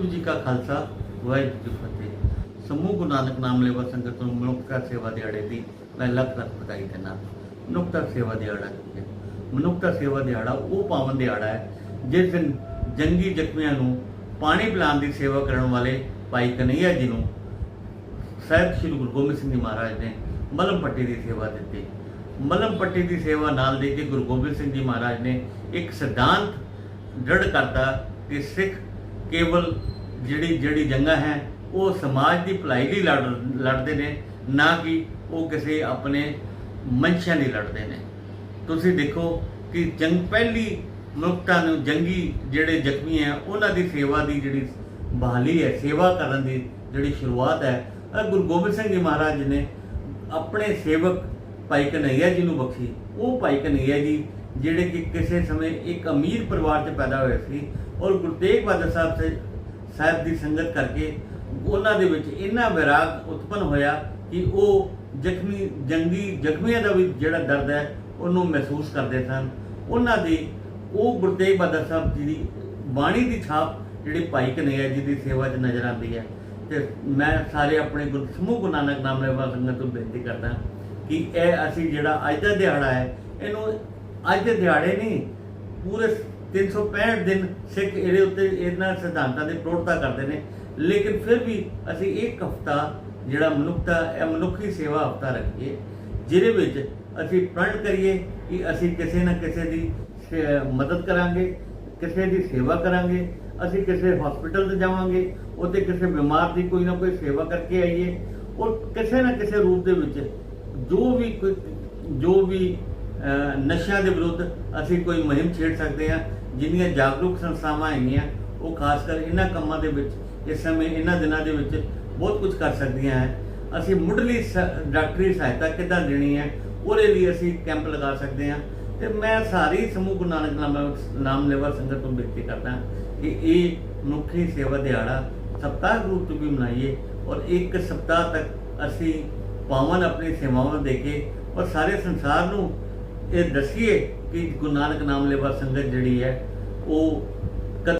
ਵਾਹਿਗੁਰੂ ਜੀ ਕਾ ਖਾਲਸਾ, ਵਾਹਿਗੁਰੂ ਜੀ ਫਤਿਹ। ਸਮੂਹ ਗੁਰੂ ਨਾਨਕ ਨਾਮ ਲੇਵਾ ਸੰਗਤ ਨੂੰ ਮਨੁੱਖਤਾ ਸੇਵਾ ਦਿਹਾੜੇ ਦੀ ਮੈਂ ਲੱਖ ਲੱਖ ਵਧਾਈ ਦਿੰਦਾ। ਮਨੁੱਖਤਾ ਸੇਵਾ ਦਿਹਾੜਾ ਹੈ ਮਨੁੱਖਤਾ ਸੇਵਾ ਦਿਹਾੜਾ ਉਹ ਪਾਵਨ ਦਿਹਾੜਾ ਹੈ, ਜਿਸ ਦਿਨ ਜੰਗੀ ਜ਼ਖਮੀਆਂ ਨੂੰ ਪਾਣੀ ਪਿਲਾਉਣ ਦੀ ਸੇਵਾ ਕਰਨ ਵਾਲੇ ਭਾਈ ਕਨਈਆ ਜੀ ਨੂੰ ਸਾਹਿਬ ਸ੍ਰੀ ਗੁਰੂ ਗੋਬਿੰਦ ਸਿੰਘ ਜੀ ਮਹਾਰਾਜ ਨੇ ਮਲਮ ਪੱਟੀ ਦੀ ਸੇਵਾ ਦਿੱਤੀ। ਮਲਮ ਪੱਟੀ ਦੀ ਸੇਵਾ ਨਾਲ ਦੇ ਕੇ ਗੁਰੂ ਗੋਬਿੰਦ ਸਿੰਘ ਜੀ ਮਹਾਰਾਜ ਨੇ ਇੱਕ ਸਿਧਾਂਤ ਦ੍ਰਿੜ ਕਰਤਾ ਕਿ ਸਿੱਖ ਕੇਵਲ ਜਿਹੜੀ ਜਿਹੜੀ ਜੰਗਾਂ ਹੈ, ਉਹ ਸਮਾਜ ਦੀ ਭਲਾਈ ਲਈ ਲੜ ਲੜਦੇ ਨੇ, ਨਾ ਕਿ ਉਹ ਕਿਸੇ ਆਪਣੇ ਮਨਸ਼ਾ ਲਈ ਲੜਦੇ ਨੇ। ਤੁਸੀਂ ਦੇਖੋ ਕਿ ਜੰਗ ਪਹਿਲੀ ਮਨੁੱਖਤਾ ਨੂੰ ਜੰਗੀ ਜਿਹੜੇ ਜ਼ਖਮੀ ਹੈ, ਉਹਨਾਂ ਦੀ ਸੇਵਾ ਦੀ ਜਿਹੜੀ ਬਹਾਲੀ ਹੈ, ਸੇਵਾ ਕਰਨ ਦੀ ਜਿਹੜੀ ਸ਼ੁਰੂਆਤ ਹੈ, ਇਹ ਗੁਰੂ ਗੋਬਿੰਦ ਸਿੰਘ ਜੀ ਮਹਾਰਾਜ ਨੇ ਆਪਣੇ ਸੇਵਕ ਭਾਈ ਕਨਈਆ ਜੀ ਨੂੰ ਬਖਸ਼ੀ। ਉਹ ਭਾਈ ਕਨਈਆ ਜੀ ਜਿਹੜੇ ਕਿ ਕਿਸੇ ਸਮੇਂ ਇੱਕ ਅਮੀਰ ਪਰਿਵਾਰ 'ਚ ਪੈਦਾ ਹੋਏ ਸੀ ਔਰ ਗੁਰੂ ਤੇਗ ਬਹਾਦਰ ਸਾਹਿਬ ਸੇ ਸਾਹਿਬ ਦੀ ਸੰਗਤ ਕਰਕੇ ਉਹਨਾਂ ਦੇ ਵਿੱਚ ਇੰਨਾ ਵਿਰਾਗ ਉਤਪਨ ਹੋਇਆ ਕਿ ਉਹ ਜ਼ਖਮੀ, ਜੰਗੀ ਜ਼ਖਮੀਆਂ ਦਾ ਵੀ ਜਿਹੜਾ ਦਰਦ ਹੈ, ਉਹਨੂੰ ਮਹਿਸੂਸ ਕਰਦੇ ਸਨ। ਉਹਨਾਂ ਦੀ, ਉਹ ਗੁਰੂ ਤੇਗ ਬਹਾਦਰ ਸਾਹਿਬ ਜੀ ਦੀ ਬਾਣੀ ਦੀ ਛਾਪ ਜਿਹੜੀ ਭਾਈ ਕਨਈਆ ਜੀ ਦੀ ਸੇਵਾ 'ਚ ਨਜ਼ਰ ਆਉਂਦੀ ਹੈ। ਤੇ ਮੈਂ ਸਾਰੇ ਆਪਣੇ ਗੁਰ, ਸਮੂਹ ਗੁਰੂ ਨਾਨਕ ਨਾਮ ਲੈਵਾ ਸੰਗਤ ਨੂੰ ਬੇਨਤੀ ਕਰਦਾ ਕਿ ਇਹ ਅਸੀਂ ਜਿਹੜਾ ਅੱਜ ਦਾ ਦਿਹਾੜਾ ਹੈ, ਇਹਨੂੰ ਅੱਜ ਦੇ ਦਿਹਾੜੇ ਨਹੀਂ, ਪੂਰੇ 365 ਦਿਨ ਸਿੱਖ ਇਹਦੇ ਉੱਤੇ ਇਹਨਾਂ ਸਿਧਾਂਤਾਂ ਦੀ ਪ੍ਰੋੜਤਾ ਕਰਦੇ ਨੇ। ਲੇਕਿਨ ਫਿਰ ਵੀ ਅਸੀਂ ਇੱਕ ਹਫਤਾ ਜਿਹੜਾ ਮਨੁੱਖਤਾ ਇਹ ਮਨੁੱਖੀ ਸੇਵਾ ਹਫਤਾ ਰੱਖੀਏ, ਜਿਹਦੇ ਵਿੱਚ ਅਸੀਂ ਪ੍ਰਣ ਕਰੀਏ ਕਿ ਅਸੀਂ ਕਿਸੇ ਨਾ ਕਿਸੇ ਦੀ ਸੇ- ਮਦਦ ਕਰਾਂਗੇ, ਕਿਸੇ ਦੀ ਸੇਵਾ ਕਰਾਂਗੇ, ਅਸੀਂ ਕਿਸੇ ਹਸਪੀਟਲ ਤੇ ਜਾਵਾਂਗੇ, ਉੱਥੇ ਕਿਸੇ ਬਿਮਾਰ ਦੀ ਕੋਈ ਨਾ ਕੋਈ ਸੇਵਾ ਕਰਕੇ ਆਈਏ। ਔਰ ਕਿਸੇ ਨਾ ਕਿਸੇ ਰੂਪ ਦੇ ਵਿੱਚ ਜੋ ਵੀ ਜੋ ਵੀ ਨਸ਼ਿਆਂ ਦੇ ਵਿਰੁੱਧ ਅਸੀਂ ਕੋਈ ਮੁਹਿੰਮ ਛੇੜ ਸਕਦੇ ਹਾਂ, ਜਿੰਨੀਆਂ ਜਾਗਰੂਕ ਸੰਸਥਾਵਾਂ ਹੈਗੀਆਂ, ਉਹ ਖਾਸ ਕਰ ਇਹਨਾਂ ਕੰਮਾਂ ਦੇ ਵਿੱਚ, ਇਸ ਸਮੇਂ ਇਹਨਾਂ ਦਿਨਾਂ ਦੇ ਵਿੱਚ ਬਹੁਤ ਕੁਝ ਕਰ ਸਕਦੀਆਂ ਹੈ। ਅਸੀਂ ਮੁੱਢਲੀ ਸ- ਡਾਕਟਰੀ ਸਹਾਇਤਾ ਕਿੱਦਾਂ ਦੇਣੀ ਹੈ, ਉਹਦੇ ਲਈ ਅਸੀਂ ਕੈਂਪ ਲਗਾ ਸਕਦੇ ਹਾਂ। ਤੇ ਮੈਂ ਸਾਰੀ ਸਮੂਹ ਗੁਰੂ ਨਾਨਕ ਨਾਮ ਨਾਮ ਸੰਗਤ ਨੂੰ ਬੇਨਤੀ ਕਰਦਾ ਕਿ ਇਹ ਮਨੁੱਖੀ ਸੇਵਾ ਦਿਹਾੜਾ ਸਪਤਾਹ ਰੂਪ ਤੋਂ ਵੀ ਮਨਾਈਏ ਔਰ ਇੱਕ ਸਪਤਾਹ ਤੱਕ ਅਸੀਂ ਪਾਵਨ ਆਪਣੀ ਸੇਵਾਵਾਂ ਦੇ ਕੇ ਔਰ ਸਾਰੇ ਸੰਸਾਰ ਨੂੰ ਇਹ ਦੱਸੀਏ ਕਿ ਗੁਰੂ ਨਾਨਕ ਨਾਮ ਲੇਵਾ ਸੰਗਤ ਜਿਹੜੀ ਹੈ ਉਹ